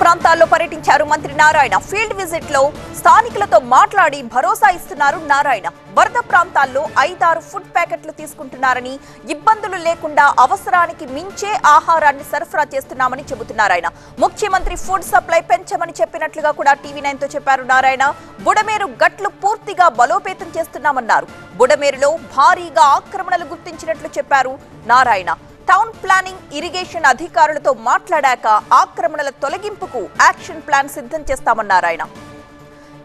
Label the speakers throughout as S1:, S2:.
S1: ప్రాంతాల్లో పర్యటించారు మంత్రి నారాయణ. ఫీల్డ్ విజిట్లో స్థానికులతో మాట్లాడి భరోసా ఇస్తున్నారు నారాయణ. వరద ప్రాంతాల్లో ఐదారు ఫుడ్ ప్యాకెట్లు తీసుకుంటున్నారని ఇబ్బందులు లేకుండా అవసరానికి మించే ఆహారాన్ని సరఫరా చేస్తున్నామని చెబుతున్నారు ఆయన ముఖ్యమంత్రి ఫుడ్ సప్లై పెంచమని చెప్పినట్లుగా కూడా టీవీ నైన్తో చెప్పారు నారాయణ. బుడమేరు గట్లు పూర్తిగా బలోపేతం చేస్తున్నామన్నారు. బుడమేరులో భారీగా ఆక్రమణలు గుర్తించినట్లు చెప్పారు నారాయణ. టౌన్ ప్లానింగ్ ఇరిగేషన్ అధికారులతో మాట్లాడాక ఆక్రమణల తొలగింపుకు యాక్షన్ ప్లాన్ సిద్ధం చేస్తామన్నారు ఆయన.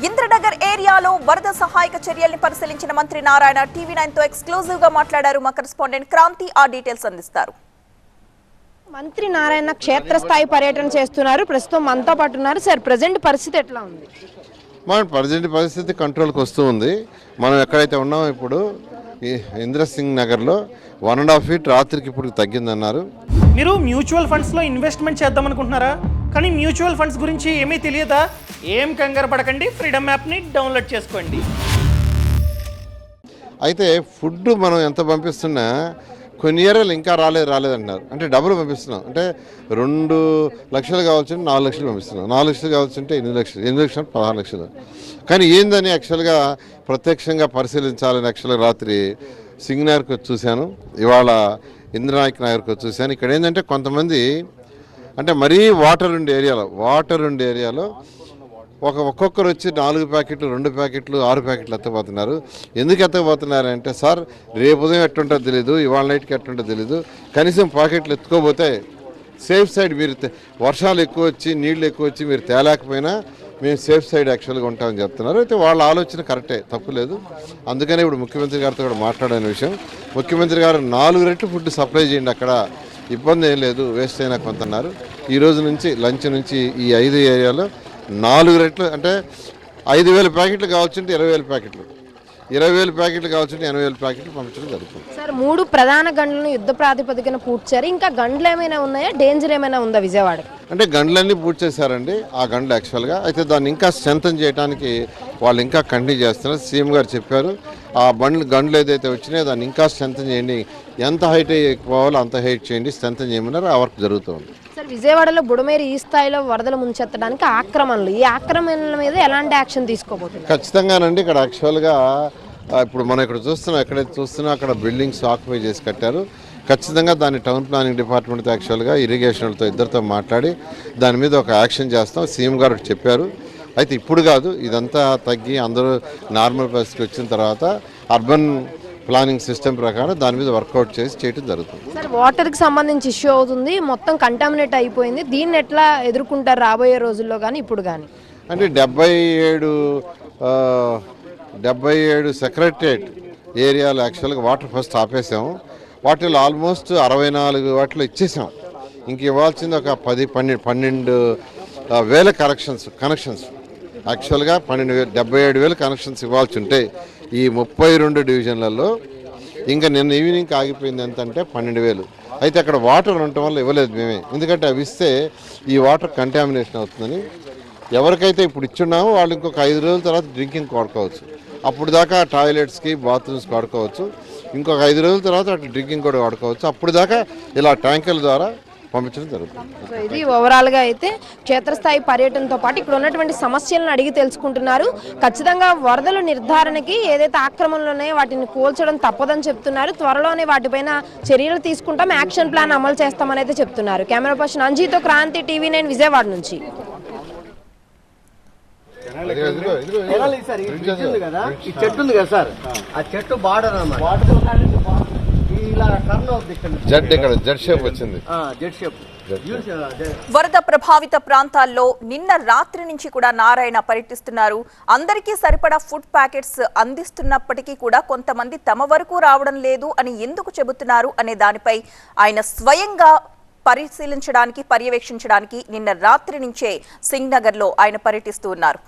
S1: ఇంద్రనగర్ ఏరియాలో వరద సహాయక చర్యల్ని పరిశీలించిన మంత్రి నారాయణ టీవీ నైన్తో ఎక్స్క్లూజివ్గా మాట్లాడారు. మా కరెస్పాండెంట్ క్రాంతి ఆ డీటెయిల్స్ అందిస్తారు.
S2: మంత్రి నారాయణ క్షేత్రస్థాయి పర్యటన చేస్తున్నారు. ప్రస్తుతం మనతో పాటు ఉన్నారు. సార్ ప్రజెంట్ పరిస్థితి ఎట్లా ఉంది?
S3: మన ప్రజెంట్ పరిస్థితి కంట్రోల్కి వస్తూ ఉంది. మనం ఎక్కడైతే ఉన్నామో ఇప్పుడు ఇంద్రసింగ్ నగర్లో వన్ అండ్ హాఫ్ ఫీట్ రాత్రికి ఇప్పుడు తగ్గిందన్నారు.
S4: మీరు మ్యూచువల్ ఫండ్స్లో ఇన్వెస్ట్మెంట్ చేద్దాం అనుకుంటున్నారా? కానీ మ్యూచువల్ ఫండ్స్ గురించి ఏమీ తెలియదా? ఏం కంగారు పడకండి ఫ్రీడమ్ యాప్ని డౌన్లోడ్ చేసుకోండి.
S3: అయితే ఫుడ్ మనం ఎంత పంపిస్తున్నా కొన్ని ఇయర్లు ఇంకా రాలేదు రాలేదు అంటున్నారు. అంటే డబ్బులు పంపిస్తున్నాం. అంటే రెండు లక్షలు కావాల్సింటే నాలుగు లక్షలు పంపిస్తున్నాం. నాలుగు లక్షలు కావాల్సింటే ఎనిమిది లక్షలు ఎనిమిది లక్షలు పదహారు లక్షలు. కానీ ఏందని యాక్చువల్గా ప్రత్యక్షంగా పరిశీలించాలని యాక్చువల్గా రాత్రి సింగనార్కి వచ్చి చూశాను. ఇవాళ ఇంద్రనాయక్ నగర్కి వచ్చి చూశాను. ఇక్కడ ఏంటంటే కొంతమంది అంటే మరీ వాటర్ ఉండే ఏరియాలో వాటర్ ఉండే ఏరియాలో ఒక ఒక్కొక్కరు వచ్చి నాలుగు ప్యాకెట్లు రెండు ప్యాకెట్లు ఆరు ప్యాకెట్లు ఎత్తపోతున్నారు ఎందుకు ఎత్తపోతున్నారంటే సార్ రేపు ఉదయం ఎట్టుంటుందో తెలీదు ఇవాళ నైట్కి ఎట్టుంటుందో తెలీదు. కనీసం ప్యాకెట్లు ఎత్తుకోపోతే సేఫ్ సైడ్ మీరు వర్షాలు ఎక్కువ వచ్చి నీళ్ళు ఎక్కువ వచ్చి మీరు తేలేకపోయినా మేము సేఫ్ సైడ్ యాక్చువల్గా ఉంటామని చెప్తున్నారు. అయితే వాళ్ళ ఆలోచన కరెక్టే తప్పు లేదు. అందుకనే ఇప్పుడు ముఖ్యమంత్రి గారితో కూడా మాట్లాడిన విషయం. ముఖ్యమంత్రి గారు నాలుగు రెట్లు ఫుడ్ సప్లై చేయండి అక్కడ ఇబ్బంది ఏం లేదు వేస్ట్ అయినా కొంత అన్నారు ఈ రోజు నుంచి లంచ్ నుంచి ఈ ఐదు ఏరియాలో నాలుగు రెట్లు అంటే ఐదు వేల ప్యాకెట్లు కావాల్సింటే ఇరవై వేల ప్యాకెట్లు. ఇరవై వేల ప్యాకెట్లు కావాల్సింటే ఎనభై వేల ప్యాకెట్లు పంపించడం జరుగుతుంది.
S2: సార్ మూడు ప్రధాన గంటలను యుద్ధ ప్రాతిపదికన పూడ్చారు ఇంకా గంటలు ఏమైనా ఉన్నాయా? డేంజర్ ఏమైనా ఉందా విజయవాడకి?
S3: అంటే గండ్లన్నీ పూర్తి చేశారండి. ఆ గండ్లు యాక్చువల్గా అయితే దాన్ని ఇంకా స్ట్రెంథన్ చేయడానికి వాళ్ళు ఇంకా కంటిన్యూ చేస్తున్నారు. సీఎం గారు చెప్పారు ఆ బండ్లు గండ్లు ఏదైతే వచ్చినాయో దాన్ని ఇంకా స్ట్రెంథన్ చేయండి. ఎంత హైట్ పోవాలో అంత హైట్ చేయండి స్ట్రెంథన్ చేయమన్నారు. ఆ వర్క్ జరుగుతుంది
S2: విజయవాడలో బుడమేరు ఈ స్థాయిలో వరదలు ముంచెత్తడానికి ఆక్రమణలు. ఈ ఆక్రమణల మీద ఎలాంటి యాక్షన్ తీసుకోబోతున్నారు?
S3: ఖచ్చితంగానండి. ఇక్కడ యాక్చువల్గా ఇప్పుడు మనం ఇక్కడ చూస్తున్నాం ఎక్కడైతే చూస్తున్నా అక్కడ బిల్డింగ్స్ ఆక్యుపై చేసి కట్టారు. ఖచ్చితంగా దాన్ని టౌన్ ప్లానింగ్ డిపార్ట్మెంట్తో యాక్చువల్గా ఇరిగేషన్లతో ఇద్దరితో మాట్లాడి దాని మీద ఒక యాక్షన్ చేస్తాం. సీఎం గారు చెప్పారు. అయితే ఇప్పుడు కాదు ఇదంతా తగ్గి అందరూ నార్మల్ పరిస్థితికి వచ్చిన తర్వాత అర్బన్ ప్లానింగ్ సిస్టమ్ ప్రకారం దాని మీద వర్కౌట్ చేసి చేయడం జరుగుతుంది.
S2: సార్ వాటర్కి సంబంధించి ఇష్యూ అవుతుంది మొత్తం కంటామినేట్ అయిపోయింది. దీన్ని ఎట్లా ఎదుర్కొంటారు రాబోయే రోజుల్లో కానీ ఇప్పుడు కానీ
S3: అంటే డెబ్బై ఏడు డెబ్బై ఏడు సెక్రటరియట్ ఏరియాలో యాక్చువల్గా వాటర్ ఫస్ట్ ఆపేసాము. వాటిలో ఆల్మోస్ట్ అరవై నాలుగు వాటిలో ఇచ్చేసాం ఇంక ఇవ్వాల్సింది ఒక పది పన్నెండు పన్నెండు వేల కనెక్షన్స్ కనెక్షన్స్ యాక్చువల్గా పన్నెండు వేలు డెబ్బై ఏడు వేల కనెక్షన్స్ ఇవ్వాల్సి ఉంటే ఈ ముప్పై రెండు డివిజన్లలో ఇంకా నిన్న ఈవినింగ్ ఆగిపోయింది ఎంత అంటే పన్నెండు వేలు. అయితే అక్కడ వాటర్ ఉండటం వల్ల ఇవ్వలేదు మేమే. ఎందుకంటే అవి ఇస్తే ఈ వాటర్ కంటామినేషన్ అవుతుందని. ఎవరికైతే ఇప్పుడు ఇచ్చున్నామో వాళ్ళు ఇంకొక ఐదు రోజుల తర్వాత డ్రింకింగ్ వాడుకోవచ్చు. అప్పుడు దాకా టాయిలెట్స్కి బాత్రూమ్స్కి వాడుకోవచ్చు. ఇంకొక ఐదు రోజుల తర్వాత అటు డ్రింకింగ్ కూడా వాడుకోవచ్చు. అప్పుడు దాకా ఇలా ట్యాంకర్ల ద్వారా పంపించడం జరుగుతుంది.
S2: ఇది ఓవరాల్గా అయితే క్షేత్రస్థాయి పర్యటనతో పాటు ఇక్కడ ఉన్నటువంటి సమస్యలను అడిగి తెలుసుకుంటున్నారు. ఖచ్చితంగా వరదల నిర్ధారణకి ఏదైతే ఆక్రమణలు ఉన్నాయో వాటిని కూల్చడం తప్పదని చెప్తున్నారు. త్వరలోనే వాటిపైన చర్యలు తీసుకుంటాం యాక్షన్ ప్లాన్ అమలు చేస్తామని అయితే చెప్తున్నారు. కెమెరా పర్సన్ అంజీతో క్రాంతి టీవీ నైన్ విజయవాడ నుంచి.
S5: ఈ చెట్టు ఉంది కదా సార్. ఆ చెట్టు బార్డర్ అన్నమాట.
S1: వరద ప్రభావిత ప్రాంతాల్లో నిన్న రాత్రి నుంచి కూడా నారాయణ పర్యటిస్తున్నారు. అందరికీ సరిపడా ఫుడ్ ప్యాకెట్స్ అందిస్తున్నప్పటికీ కూడా కొంతమంది తమ వరకు రావడం లేదు అని ఎందుకు చెబుతున్నారు అనే దానిపై ఆయన స్వయంగా పరిశీలించడానికి పర్యవేక్షించడానికి నిన్న రాత్రి నుంచే సింగ్ నగర్లో ఆయన పర్యటిస్తూ ఉన్నారు.